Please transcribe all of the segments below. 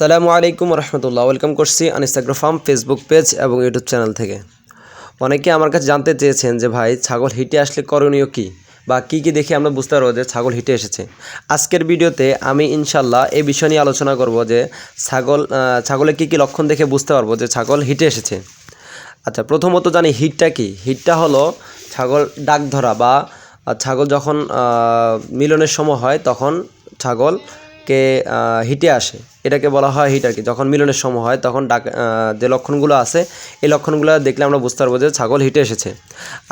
আসসালামু আলাইকুম রহমতুল্লাহ। ওয়েলকাম করছি আনিস্তাগ্রো ফেসবুক পেজ এবং ইউটিউব চ্যানেল থেকে। অনেকে আমার কাছে জানতে চেয়েছেন যে ভাই, ছাগল হিটে আসলে করণীয় কী? বা কী কী দেখে আমরা বুঝতে পারব যে ছাগল হিটে এসেছে? আজকের ভিডিওতে আমি ইনশাল্লাহ এই বিষয় নিয়ে আলোচনা করব যে ছাগল ছাগলের কী কী লক্ষণ দেখে বুঝতে পারব যে ছাগল হিটে এসেছে। আচ্ছা প্রথমত জানি হিটটা কি? হিটটা হলো ছাগল ডাক ধরা বা ছাগল যখন মিলনের সময় হয় তখন ছাগলকে আহ, হিটে আসে। এটাকে বলা হয় হিট আর কি। যখন মিলনের সময় হয় তখন ডাক যে লক্ষণগুলো আছে এই লক্ষণগুলো দেখলে আমরা বুঝতে পারব যে ছাগল হিটে এসেছে।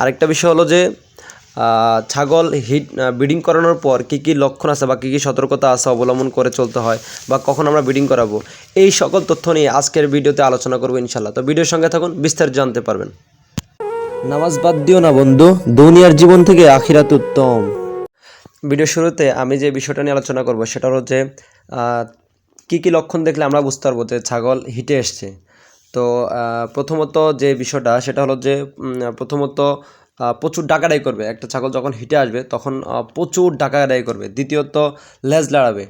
আরেকটা বিষয় হলো যে ছাগল হিট ব্রিডিং করানোর পর কী কী লক্ষণ আছে বা কী কী সতর্কতা আছে অবলম্বন করে চলতে হয় বা কখন আমরা ব্রিডিং করাবো এই সকল তথ্য নিয়ে আজকের ভিডিওতে আলোচনা করব ইনশাল্লাহ তো ভিডিওর সঙ্গে থাকুন বিস্তারিত জানতে পারবেন। নামাজ বাদ দিও না বন্ধু দুনিয়ার জীবন থেকে আখিরাত উত্তম। ভিডিও শুরুতে আমি যে বিষয়টা নিয়ে আলোচনা করব, সেটা হলো যে কী কী লক্ষণ দেখলে আমরা বুঝতে পারব যে ছাগল হিটে এসছে? তো প্রথমত যে বিষয়টা, সেটা হলো যে প্রথমত প্রচুর ডাকাডাই করবে। একটা ছাগল যখন হিটে আসবে, তখন প্রচুর ডাকাডাই করবে। দ্বিতীয়ত, লেজ লাড়াবে।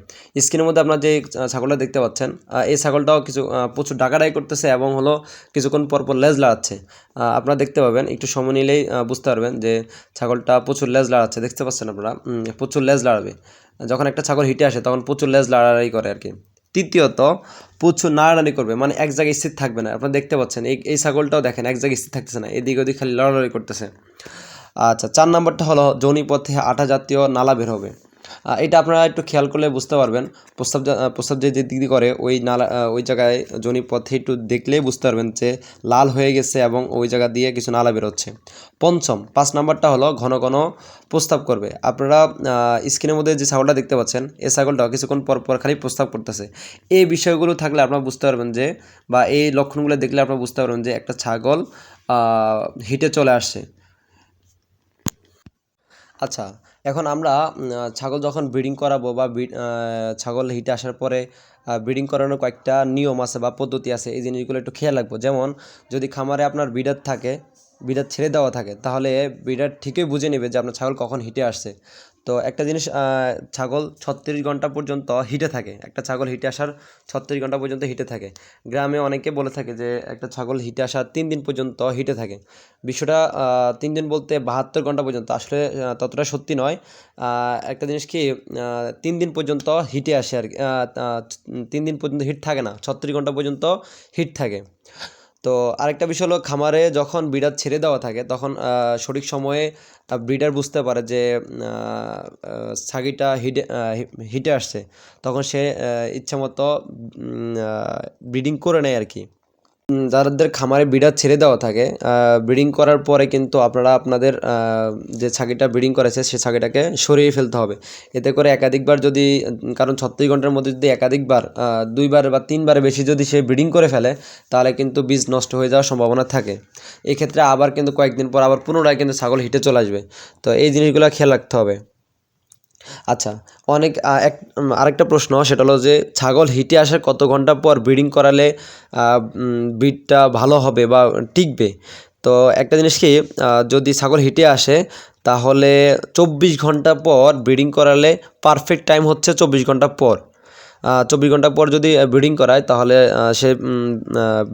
স্ক্রিনের মধ্যে আপনার যে ছাগলটা দেখতে পাচ্ছেন এই ছাগলটাও কিছু প্রচুর ডাকাডাই করতেছে এবং হলো কিছুক্ষণ পর পর লেজ লাড়াচ্ছে। আপনারা দেখতে পাবেন, একটু সময় নিলেই বুঝতে পারবেন যে ছাগলটা প্রচুর লেজ লাড়াচ্ছে। দেখতে পাচ্ছেন আপনারা প্রচুর লেজ লাড়াবে। যখন একটা ছাগল হিটে আসে, তখন প্রচুর লেজ লাড়াড়াই করে আর কি। তৃতীয়ত, প্রচুর নাড়াড়ানি করবে মানে এক জায়গায় স্থির থাকবে না। আপনারা দেখতে পাচ্ছেন, এই এই ছাগলটাও দেখেন, এক জায়গায় স্থির থাকতেছে না, এদিক ওদিক খালি লড়াড়ি করতেছে। আচ্ছা চার নম্বরটা হলো যোনিপথে আঠা জাতীয় নালা বের হবে। এটা আপনারা একটু খেয়াল করলে বুঝতে পারবেন। প্রস্তাব প্রস্তাব যে দিক দিয়ে করে, ওই নালা ওই জায়গায় যৌনি পথে একটু দেখলেই বুঝতে পারবেন যে লাল হয়ে গেছে এবং ওই জায়গা দিয়ে কিছু নালা বেরোচ্ছে। পঞ্চম, পাঁচ নাম্বারটা হলো ঘন ঘন প্রস্তাব করবে। আপনারা স্ক্রিনের মধ্যে যে ছাগলটা দেখতে পাচ্ছেন, এই ছাগলটা কিছুক্ষণ পর পর খালি প্রস্তাব করতেছে। এই বিষয়গুলো থাকলে আপনারা বুঝতে পারবেন যে, বা এই লক্ষণগুলো দেখলে আপনারা বুঝতে পারবেন যে একটা ছাগল হিটে চলে আসছে। আচ্ছা এখন আমরা ছাগল যখন ব্রিডিং করাবো বা ছাগল হিটে আসার পরে ব্রিডিং করানোর কয়েকটা নিয়ম আছে বা পদ্ধতি আছে, এই জিনিসগুলো একটু খেয়াল রাখব। যেমন, যদি খামারে আপনার বিডার থাকে বিডার ছেড়ে দেওয়া থাকে, তাহলে বিডার ঠিকই বুঝে নেবে যে আপনার ছাগল কখন হিটে আসছে। তো একটা জিনিস ছাগল ছত্রিশ ঘণ্টা পর্যন্ত হিটে থাকে। একটা ছাগল হিটে আসার ছত্রিশ ঘণ্টা পর্যন্ত হিটে থাকে। গ্রামে অনেকে বলে থাকে যে একটা ছাগল হিটে আসার তিন দিন পর্যন্ত হিটে থাকে। আহ, তিন দিন বলতে বাহাত্তর ঘণ্টা পর্যন্ত। আসলে ততটা সত্যি নয়। একটা জিনিস কি তিন দিন পর্যন্ত হিটে আসে আর কি তিন দিন পর্যন্ত হিট থাকে না। ছত্রিশ ঘণ্টা পর্যন্ত হিট থাকে। তো আরেকটা বিষয় হলো খামারে যখন ব্রিডার ছেড়ে দেওয়া থাকে, তখন সঠিক সময়ে ব্রিডার বুঝতে পারে যে ছাগিটা হিটে হিটে আসছে। তখন সে ইচ্ছামতো ব্রিডিং করে নেয় আর কি। যাদের খামারে বিড়ার ছেড়ে দেওয়া থাকে ব্রিডিং করার পরে কিন্তু আপনারা আপনাদের যে ছাগিটা ব্রিডিং করেছে, সে ছাগিটাকে সরিয়ে ফেলতে হবে। এতে করে একাধিকবার যদি, কারণ ছত্রিশ ঘণ্টার মধ্যে যদি একাধিকবার দুইবার বা তিনবার বেশি যদি সে ব্রিডিং করে ফেলে, তাহলে কিন্তু বীজ নষ্ট হয়ে যাওয়ার সম্ভাবনা থাকে। এক্ষেত্রে আবার কিন্তু কয়েকদিন পর আবার পুনরায় কিন্তু ছাগল হিটে চলে আসবে। তো এই জিনিসগুলো খেয়াল রাখতে হবে। আচ্ছা অনেক এক আরেকটা প্রশ্ন, সেটা হলো যে ছাগল হিটে আসার কত ঘণ্টা পর ব্রিডিং করালে ব্রিডটা ভালো হবে বা টিকবে? তো একটা জিনিস কি যদি ছাগল হিটে আসে, তাহলে চব্বিশ ঘণ্টা পর ব্রিডিং করালে পারফেক্ট টাইম হচ্ছে চব্বিশ ঘণ্টা পর। চব্বিশ ঘণ্টা পর যদি ব্রিডিং করায়, তাহলে সে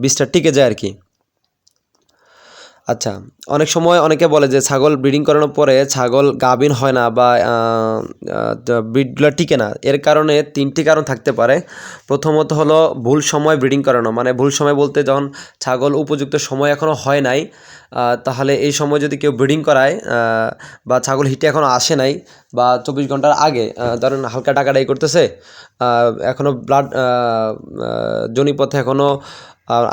বীজটা টিকে যায় আর কি। আচ্ছা অনেক সময় অনেকে বলে যে ছাগল ব্রিডিং করানোর পরে ছাগল গাভিন হয় না বা ব্রিডগুলো টিকে না। এর কারণে তিনটি কারণ থাকতে পারে। প্রথমত হলো ভুল সময় ব্রিডিং করানো। মানে ভুল সময় বলতে যখন ছাগল উপযুক্ত সময় এখনও হয় নাই তাহলে এই সময় যদি কেউ ব্রিডিং করায় বা ছাগল হিটে এখনও আসে নাই বা চব্বিশ ঘণ্টার আগে ধরেন হালকা টাকাটাই করতেছে এখনও ব্লাড জনিপথে এখনও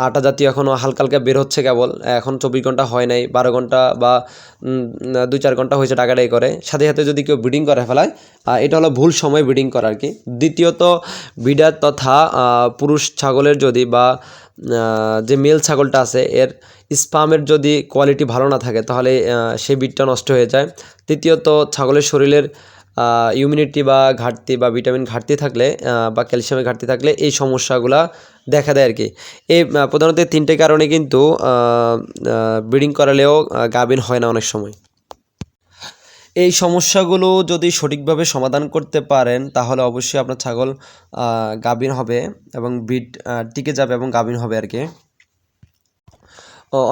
আটা জাতীয় এখনও হালকা হালকা বের হচ্ছে কেবল, এখন চব্বিশ ঘণ্টা হয় নাই, বারো ঘণ্টা বা দুই চার ঘণ্টা হয়েছে টাকাটাই করে। সাথে সাথে যদি কেউ ব্রিডিং করে ফেলায় এটা হলো ভুল সময় ব্রিডিং করা আর কি। দ্বিতীয়ত বিডার তথা পুরুষ ছাগলের যদি বা যে মেল ছাগলটা আছে, এর স্পামের যদি কোয়ালিটি ভালো না থাকে, তাহলে সেই বিটটা নষ্ট হয়ে যায়। তৃতীয়ত, ছাগলের শরীরের ইমিউনিটি বা ঘাটতি বা ভিটামিন ঘাটতি থাকলে বা ক্যালসিয়ামের ঘাটতি থাকলে এই সমস্যাগুলা দেখা দেয় আর কি এই প্রধানত তিনটে কারণে কিন্তু ব্রিডিং করালেও গাভিন হয় না অনেক সময়। এই সমস্যাগুলো যদি সঠিকভাবে সমাধান করতে পারেন, তাহলে অবশ্যই আপনার ছাগল গাভীর হবে এবং বিট টিকে যাবে এবং গাভীর হবে আর কি।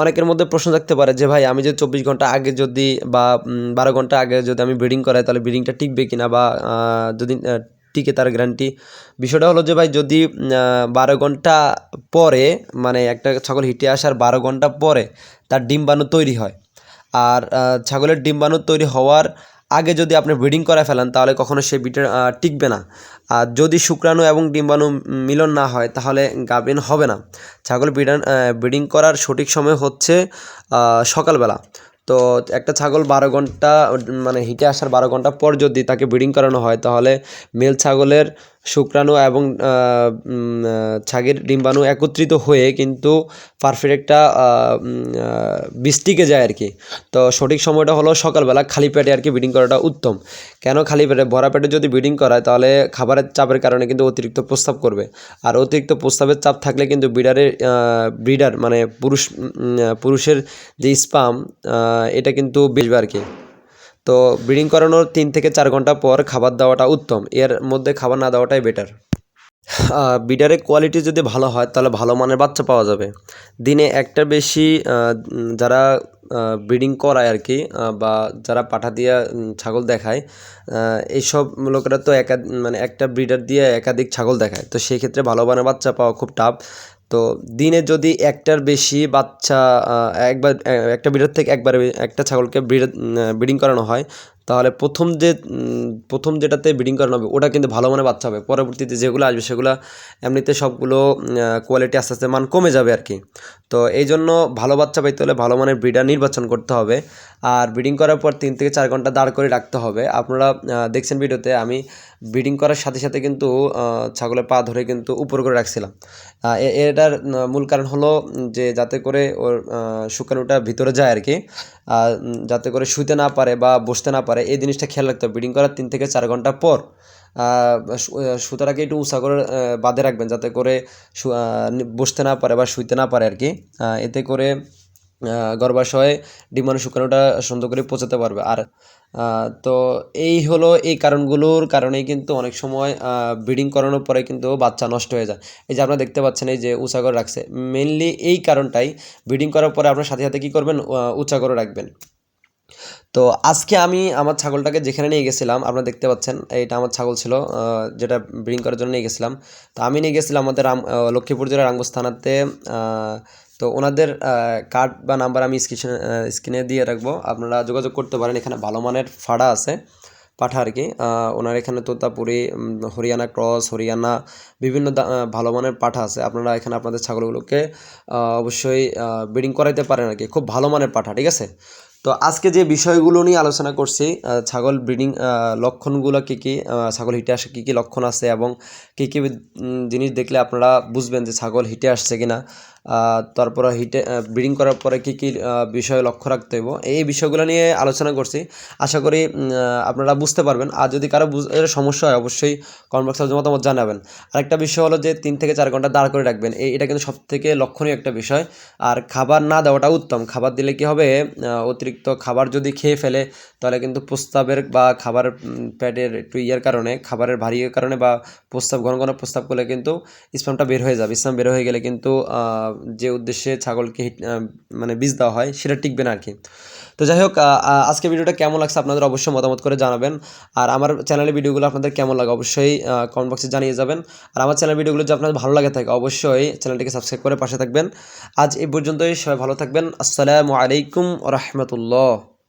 অনেকের মধ্যে প্রশ্ন থাকতে পারে যে, ভাই, আমি যদি চব্বিশ ঘণ্টা আগে যদি বা বারো ঘণ্টা আগে যদি আমি ব্রিডিং করাই, তাহলে ব্রিডিংটা টিকবে কিনা বা যদি টিকে তার গ্যারান্টি বিষয়টা হলো যে, ভাই, যদি বারো ঘণ্টা পরে মানে একটা ছাগল হিটে আসার বারো ঘণ্টা পরে তার ডিম্বাণু তৈরি হয় আর ছাগলের ডিম্বাণু তৈরি হওয়ার আগে যদি আপনি ব্রিডিং করে ফেলেন, তাহলে কখনো সে বিটের টিকবে না। আর যদি শুক্রাণু এবং ডিম্বাণু মিলন না হয়, তাহলে গাভিন হবে না। ছাগল ব্রিডান ব্রিডিং করার সঠিক সময় হচ্ছে সকালবেলা। তো একটা ছাগল বারো ঘণ্টা মানে হিটে আসার বারো ঘণ্টা পর যদি তাকে ব্রিডিং করানো হয়, তাহলে মেল ছাগলের শুক্রাণু এবং ছাগের ডিম্বাণু একত্রিত হয়ে কিন্তু পারফেক্ট একটা আহ, উম, আহ, বীজ টিকে যায় আর কি। তো সঠিক সময়টা হলো সকালবেলা খালি পেটে আর কি ব্রিডিং করাটা উত্তম। কেন খালি পেটে ভরা পেটে যদি ব্রিডিং করায় তাহলে খাবারের চাপের কারণে কিন্তু অতিরিক্ত প্রস্তাব করবে। আর অতিরিক্ত প্রস্তাবের চাপ থাকলে কিন্তু ব্রিডারের ব্রিডার মানে পুরুষ পুরুষের যে স্পাম এটা কিন্তু বেচবে আর কি। তো ব্রিডিং করানোর তিন থেকে চার ঘণ্টা পর খাবার দেওয়াটা উত্তম। এর মধ্যে খাবার না দেওয়াটাই বেটার বিডারের কোয়ালিটি যদি ভালো হয়, তাহলে ভালো মানের বাচ্চা পাওয়া যাবে। দিনে একটা বেশি যারা ব্রিডিং করায় আর কি বা যারা পাঠা দিয়ে ছাগল দেখায় এইসব লোকেরা তো একা মানে একটা ব্রিডার দিয়ে একাধিক ছাগল দেখায়। তো সেই ক্ষেত্রে ভালো মানের বাচ্চা পাওয়া খুব টাফ তো দিনে যদি একটার বেশি বাচ্চা একবার একটা ব্রিডার থেকে একবার একটা ছাগলকে ব্রিড ব্রিডিং করানো হয় তাহলে প্রথম যে প্রথম যেটাতে ব্রিডিং করানো হবে, ওটা কিন্তু ভালো মানের বাচ্চা হবে। পরবর্তীতে যেগুলো আসবে সেগুলো এমনিতে সবগুলো কোয়ালিটি আস্তে আস্তে মান কমে যাবে আর কি। তো এই জন্য ভালো বাচ্চা পাইতে হলে ভালো মানের ব্রিডার নির্বাচন করতে হবে। আর ব্রিডিং করার পর তিন থেকে চার ঘণ্টা দাঁড় করে রাখতে হবে। আপনারা দেখছেন ভিডিওতে আমি ব্রিডিং করার সাথে সাথে কিন্তু ছাগলের পা ধরে কিন্তু উপর করে রাখছিলাম। এটার মূল কারণ হলো যে যাতে করে ওর শুকানোটা ভিতরে যায় আর কি। যাতে করে শুতে না পারে বা বসতে না পারে। এই জিনিসটা খেয়াল রাখতে হবে। ব্রিডিং করার তিন থেকে চার ঘণ্টা পর আহ, সু- সুতাটাকে একটু উঁচা করে বাঁধে রাখবেন যাতে করে বসতে না পারে বা শুইতে না পারে আর কি এতে করে গর্ভাশয়ে ডিমানো শুকানোটা সুন্দর করে পচাতে পারবে। আর তো এই হলো এই কারণগুলোর কারণেই কিন্তু অনেক সময় ব্রিডিং করানোর পরে কিন্তু বাচ্চা নষ্ট হয়ে যায়। এই যে আপনারা দেখতে পাচ্ছেন এই যে উঁচা করে রাখছে। মেনলি এই কারণটাই ব্রিডিং করার পরে আপনার সাথে সাথে কী করবেন? আহ, উঁচা করে রাখবেন। তো আজকে আমি আমার ছাগলটাকে যেখানে নিয়ে গেছিলাম, আপনারা দেখতে পাচ্ছেন এইটা আমার ছাগল ছিল যেটা ব্রিডিং করার জন্য নিয়ে গেছিলাম। তো আমি নিয়ে গেছিলাম আমাদের লক্ষ্মীপুর জেলার রামগঞ্জ থানাতে তো ওনাদের কার্ড বা নাম্বার আমি স্ক্রিনে স্ক্রিনে দিয়ে রাখব। আপনারা যোগাযোগ করতে পারেন, এখানে ভালো মানের ফাড়া আছে, পাঠা আর কি। ওনার এখানে তোতাপুরি হরিয়ানা ক্রস হরিয়ানা, বিভিন্ন ভালো মানের পাঠা আছে। আপনারা এখানে আপনাদের ছাগলগুলোকে অবশ্যই ব্রিডিং করাইতে পারেন আর কি। খুব ভালো মানের পাঠা, ঠিক আছে? তো আজকে যে বিষয়গুলো নিয়ে আলোচনা করছি ছাগল ব্রিডিং লক্ষণগুলো কী কী ছাগল হিটে আসে কী কী লক্ষণ আছে এবং কী কী জিনিস দেখলে আপনারা বুঝবেন যে ছাগল হিটে আসছে কিনা। আহ, তারপরে হিটে ব্রিডিং করার পরে কী কী বিষয়ে লক্ষ্য রাখতে হবে এই বিষয়গুলো নিয়ে আলোচনা করছি। আশা করি আপনারা বুঝতে পারবেন। আর যদি কারও সমস্যা হয়, অবশ্যই কমেন্ট বক্সে মতামত জানাবেন। আরেকটা বিষয় হলো যে, তিন থেকে চার ঘণ্টা দাঁড় করে রাখবেন। এই, এটা কিন্তু সব থেকে লক্ষণীয় একটা বিষয়। আর খাবার না দেওয়াটা উত্তম। খাবার দিলে কি হবে? অতিরিক্ত খাবার যদি খেয়ে ফেলে, তাহলে কিন্তু প্রস্তাবের বা খাবার প্যাডের একটু ইয়ের কারণে, খাবারের ভারী কারণে বা প্রস্তাব, ঘন ঘন প্রস্তাব করলে কিন্তু স্পামটা বের হয়ে যাবে। স্পাম বের হয়ে গেলে কিন্তু যে উদ্দেশ্যে ছাগলকে মানে বীজ দেওয়া হয় সেটা টিকবে না আর কি তো যাই হোক আজকে ভিডিওটা কেমন লাগছে আপনাদের অবশ্যই মতামত করে জানাবেন। আর আমার চ্যানেলের ভিডিওগুলো আপনাদের কেমন লাগে অবশ্যই কমেন্ট বক্সে জানিয়ে যাবেন। আর আমার চ্যানেল ভিডিওগুলো যদি আপনাদের ভালো লাগে থাকে, অবশ্যই চ্যানেলটিকে সাবস্ক্রাইব করে পাশে থাকবেন। আজ এই পর্যন্তই, সবাই ভালো থাকবেন। আসসালামু আলাইকুম রহমতুল্লাহ।